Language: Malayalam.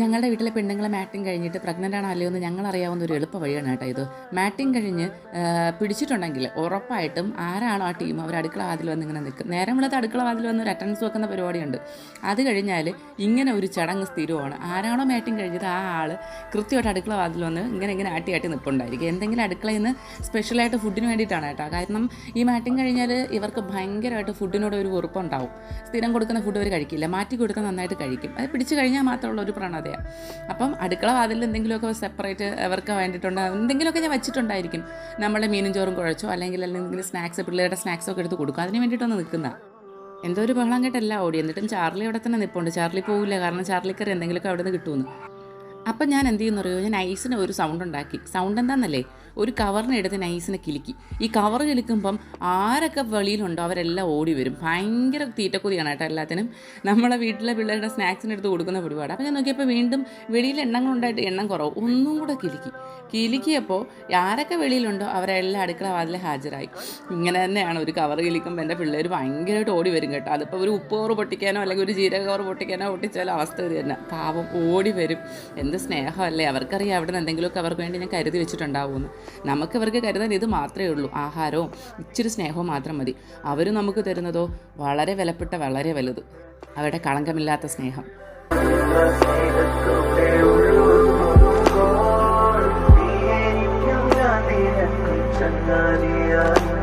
ഞങ്ങളുടെ വീട്ടിലെ പെണ്ണുങ്ങളെ മാറ്റിങ് കഴിഞ്ഞിട്ട് പ്രഗ്നന്റ് ആണോ അല്ലയോ എന്ന് ഞങ്ങൾ അറിയാവുന്ന ഒരു എളുപ്പ വഴിയാണ് കേട്ടോ ഇത്. മാറ്റിങ് കഴിഞ്ഞ് പിടിച്ചിട്ടുണ്ടെങ്കിൽ ഉറപ്പായിട്ടും ആരാണോ ആ ടീം അവർ അടുക്കള വാതിൽ വന്ന് ഇങ്ങനെ നിൽക്കും. നേരം വിളത്ത് അടുക്കള വാതിൽ വന്ന് ഒരു അറ്റൻഡൻസ് വെക്കുന്ന പരിപാടിയുണ്ട്. അത് കഴിഞ്ഞാൽ ഇങ്ങനെ ഒരു ചടങ്ങ് സ്ഥിരമാണ് ആരാണോ മാറ്റിങ് കഴിഞ്ഞത് ആ ആൾ കൃത്യമായിട്ട് അടുക്കള വാതിൽ വന്ന് ഇങ്ങനെ ഇങ്ങനെ ആട്ടി ആട്ടി നിൽപ്പുണ്ടായിരിക്കും. എന്തെങ്കിലും അടുക്കളയിൽ നിന്ന് സ്പെഷ്യലായിട്ട് ഫുഡിന് വേണ്ടിയിട്ടാണ് കേട്ടോ. കാരണം ഈ മാറ്റിങ് കഴിഞ്ഞാൽ ഇവർക്ക് ഭയങ്കരമായിട്ട് ഫുഡിനോട് ഒരു വെറുപ്പുണ്ടാവും. സ്ഥിരം കൊടുക്കുന്ന ഫുഡ് അവർ കഴിക്കില്ല. മാറ്റി കൊടുക്കുന്ന നന്നായിട്ട് കഴിക്കും. അത് പിടിച്ചു കഴിഞ്ഞാൽ മാത്രമുള്ള ഒരു പ്രവണതയാണ് അപ്പം അടുക്കള വാതിലിൽ എന്തെങ്കിലുമൊക്കെ സെപ്പറേറ്റ് അവർക്ക് വേണ്ടിയിട്ടുണ്ട്? എന്തെങ്കിലുമൊക്കെ ഞാൻ വെച്ചിട്ടുണ്ടായിരിക്കും. നമ്മളെ മീനും ചോറും കുഴച്ചോ അല്ലെങ്കിൽ അല്ലെങ്കിൽ സ്നാക്സ് പിള്ളേരുടെ സ്നാക്സ് ഒക്കെ എടുത്ത് കൊടുക്കും അതിന് വേണ്ടിയിട്ടൊന്ന് നിൽക്കുന്ന. എന്തോ ഒരു ബഹളം കേട്ടല്ല ഓടി. എന്നിട്ടും ചാർലി അവിടെ തന്നെ നിൽപ്പുണ്ട് ചാർലി പോവില്ല. കാരണം ചാർലിക്കറി എന്തെങ്കിലുമൊക്കെ അവിടെ നിന്ന് കിട്ടുമെന്ന്. അപ്പം ഞാൻ എന്ത് ചെയ്യുന്നു അറിയോ? ഞാൻ ഐസിന് ഒരു സൗണ്ട് ഉണ്ടാക്കി. സൗണ്ട് എന്താണെന്നല്ലേ ഒരു കവറിനെ എടുത്ത് നൈസിനെ കിലുക്കി. ഈ കവർ കിലുക്കുമ്പം ആരൊക്കെ വെളിയിലുണ്ടോ അവരെല്ലാം ഓടി വരും. ഭയങ്കര തീറ്റക്കൊതിയാണ് കേട്ടോ എല്ലാത്തിനും. നമ്മളെ വീട്ടിലെ പിള്ളേരുടെ സ്നാക്സിന് എടുത്ത് കൊടുക്കുന്ന പരിപാടി. അപ്പോൾ ഞാൻ നോക്കിയപ്പോൾ വീണ്ടും വെളിയിൽ എണ്ണങ്ങളുണ്ടായിട്ട് എണ്ണം കുറവ്. ഒന്നും കൂടെ കിലുക്കി. കിലുക്കിയപ്പോൾ ആരൊക്കെ വെളിയിലുണ്ടോ അവരെല്ലാം അടുക്കള വാതിൽ ഹാജരായി. ഇങ്ങനെ തന്നെയാണ് ഒരു കവർ കിലിക്കുമ്പോൾ എന്റെ പിള്ളേർ ഭയങ്കരമായിട്ട് ഓടി വരും കേട്ടോ. അതിപ്പോൾ ഒരു ഉപ്പ് കവർ പൊട്ടിക്കാനോ അല്ലെങ്കിൽ ഒരു ജീരക കവർ പൊട്ടിക്കാനോ പൊട്ടിച്ചാലോ അവസ്ഥ ഇത് തന്നെ. പാവം ഓടി വരും. എന്ത് എന്റെ സ്നേഹമല്ലേ അവർക്കറിയാം അവിടെ നിന്ന് എന്തെങ്കിലുമൊക്കെ അവർക്ക് വേണ്ടി ഞാൻ കരുതി വെച്ചിട്ടുണ്ടാവും നമുക്ക് അവർക്ക് കരുതാൻ ഇത് മാത്രമേ ഉള്ളൂ ആഹാരവും ഇച്ചിരി സ്നേഹവും മാത്രം മതി അവർ നമുക്ക് തരുന്നതോ വളരെ വിലപ്പെട്ട വളരെ വലുത് അവരുടെ കളങ്കമില്ലാത്ത സ്നേഹം ചങ്ങാതിയായി